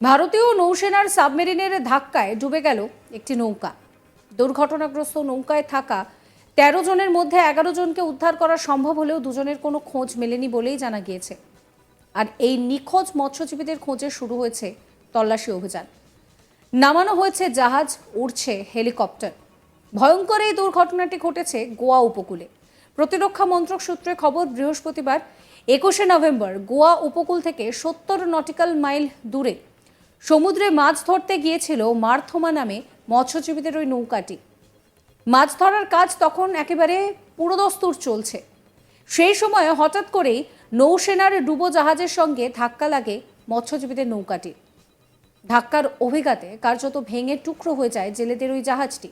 ভারতীয় নৌসেনার সাবমেরিনের ধাক্কায় ডুবে গেল একটি নৌকা। দুর্ঘটনাগ্রস্ত নৌকায় থাকা তেরো জনের মধ্যে এগারো জনকে উদ্ধার করা সম্ভব হলেও দুজনের কোনো খোঁজ মেলেনি বলেই জানা গিয়েছে। আর এই নিখোঁজ মৎস্যজীবীদের খোঁজে শুরু হয়েছে তল্লাশি অভিযান। নামানো হয়েছে জাহাজ, উড়ছে হেলিকপ্টার। ভয়ঙ্কর এই দুর্ঘটনাটি ঘটেছে গোয়া উপকূলে। প্রতিরক্ষা মন্ত্রক সূত্রে খবর, বৃহস্পতিবার একুশে নভেম্বর গোয়া উপকূল থেকে সত্তর নটিক্যাল মাইল দূরে সমুদ্রে মাছ ধরতে গিয়েছিল মার্থমা নামে মৎস্যজীবীদের ওই নৌকাটি। মাছ ধরার কাজ তখন একেবারে পুরোদস্তুর চলছে। সেই সময় হঠাৎ করেই নৌসেনার ডুবো জাহাজের সঙ্গে ধাক্কা লাগে মৎস্যজীবীদের নৌকাটি। ধাক্কার অভিঘাতে কার্যত ভেঙে টুকরো হয়ে যায় জেলেদের ওই জাহাজটি।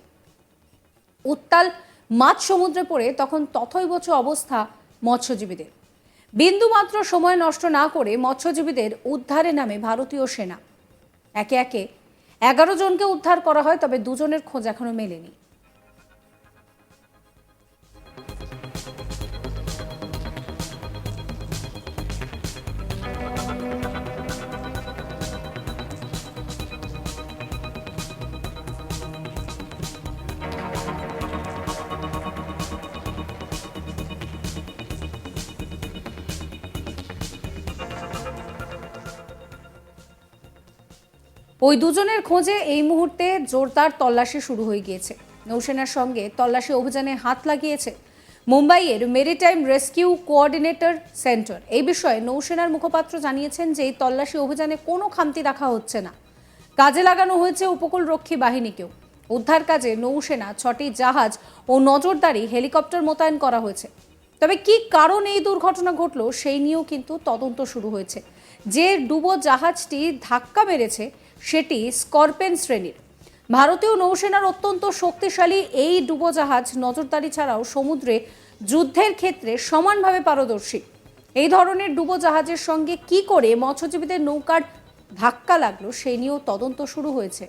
উত্তাল মাছ সমুদ্রে পড়ে তখন তথৈবচ অবস্থা মৎস্যজীবীদের। বিন্দুমাত্র সময় নষ্ট না করে মৎস্যজীবীদের উদ্ধারে নামে ভারতীয় সেনা। একে একে। এগারো জনকে উদ্ধার করা হয় তবে দুজনের খোঁজ এখনও মেলেনি। ওই দুজনের খোঁজে এই মুহূর্তে জোরদার তল্লাশি শুরু হয়ে গিয়েছে। নৌসেনার সঙ্গে তল্লাশি অভিযানে হাত লাগিয়েছে মুম্বাইয়ের মেরিটাইম রেস্কিউ কোঅর্ডিনেটর সেন্টার। এই বিষয়ে নৌসেনার মুখপাত্র জানিয়েছেন যে এই তল্লাশি অভিযানে কোনো খামতি রাখা হচ্ছে না। কাজে লাগানো হয়েছে উপকূলরক্ষী বাহিনীকেও। উদ্ধার কাজে নৌসেনা, ছটি জাহাজ ও নজরদারি হেলিকপ্টার মোতায়েন করা হয়েছে। তবে কি কারণ এই দুর্ঘটনা ঘটলো সেই নিয়েও কিন্তু তদন্ত শুরু হয়েছে। যে ডুবো জাহাজটি ধাক্কা মেরেছে সেটি স্করপেন শ্রেণির। ভারতীয় নৌসেনার অত্যন্ত শক্তিশালী এই ডুবোজাহাজ নজরদারি ছাড়াও সমুদ্রে যুদ্ধের ক্ষেত্রে সমানভাবে পারদর্শী। এই ধরনের ডুবোজাহাজের সঙ্গে কি করে মৎস্যজীবীদের নৌকার ধাক্কা লাগল সেই নিয়েও তদন্ত শুরু হয়েছে।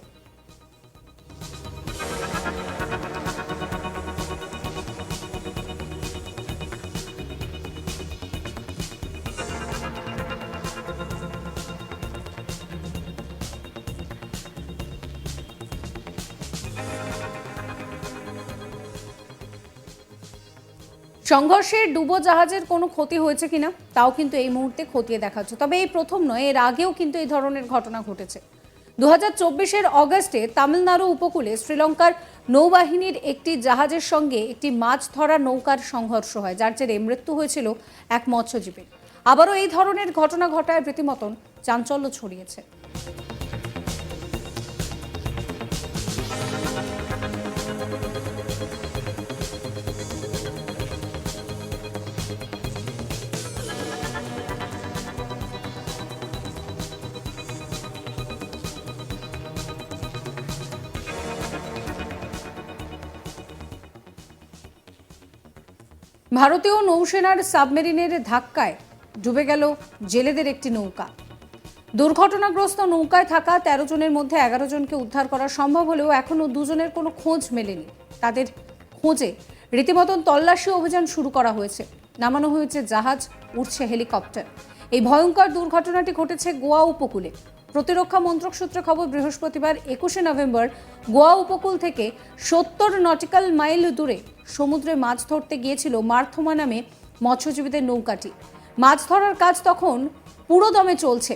সংঘর্ষে ডুবো জাহাজের কোনো ক্ষতি হয়েছে কিনা, তাও কিন্তু এই মুহূর্তে খতিয়ে দেখা হচ্ছে তবে এই প্রথম নয়, এর আগেও কিন্তু এই ধরনের ঘটনা ঘটেছে। দু হাজার চব্বিশের অগস্টে তামিলনাড়ু উপকূলে শ্রীলঙ্কার নৌবাহিনীর একটি জাহাজের সঙ্গে একটি মাছ ধরা নৌকার সংঘর্ষ হয়, যার জেরে মৃত্যু হয়েছিল এক মৎস্যজীবীর। আবারও এই ধরনের ঘটনা ঘটায় রীতিমতন চাঞ্চল্য ছড়িয়েছে। ভারতীয় নৌসেনার সাবমেরিনের ধাক্কায় ডুবে গেল জেলেদের একটি নৌকা। দুর্ঘটনাগ্রস্ত নৌকায় থাকা তেরো জনের মধ্যে এগারো জনকে উদ্ধার করা সম্ভব হলেও এখনও দুজনের কোনো খোঁজ মেলেনি। তাদের খোঁজে রীতিমতন তল্লাশি অভিযান শুরু করা হয়েছে। নামানো হয়েছে জাহাজ উঠছে হেলিকপ্টার। এই ভয়ঙ্কর দুর্ঘটনাটি ঘটেছে গোয়া উপকূলে। প্রতিরক্ষা মন্ত্রক সূত্রে খবর, বৃহস্পতিবার একুশে নভেম্বর গোয়া উপকূল থেকে সত্তর নটিক্যাল মাইল দূরে সমুদ্রে মাছ ধরতে গিয়েছিল মার্থমা নামে মৎস্যজীবীদের নৌকাটি। মাছ ধরার কাজ তখন পুরোদমে চলছে।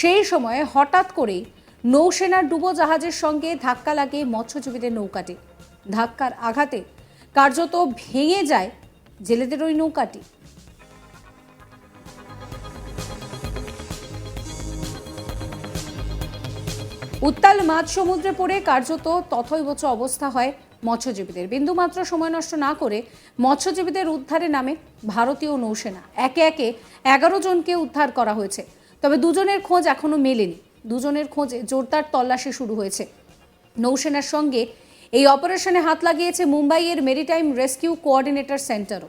সেই সময়ে হঠাৎ করেই নৌসেনার ডুবো জাহাজের সঙ্গে ধাক্কা লাগে মৎস্যজীবীদের নৌকাটি। ধাক্কার আঘাতে কার্যত ভেঙে যায় জেলেদের ওই নৌকাটি। উত্তাল মাঝ সমুদ্রে পড়ে কার্যত তথৈবচ অবস্থা হয় মৎস্যজীবীদের। বিন্দুমাত্র সময় নষ্ট না করে মৎস্যজীবীদের উদ্ধারে নামে ভারতীয় নৌসেনা। একে একে এগারো জনকে উদ্ধার করা হয়েছে। তবে দুজনের খোঁজ এখনও মেলেনি। দুজনের খোঁজে জোরদার তল্লাশি শুরু হয়েছে। নৌসেনার সঙ্গে এই অপারেশনে হাত লাগিয়েছে মুম্বাইয়ের মেরিটাইম রেস্কিউ কোঅর্ডিনেটর সেন্টারও।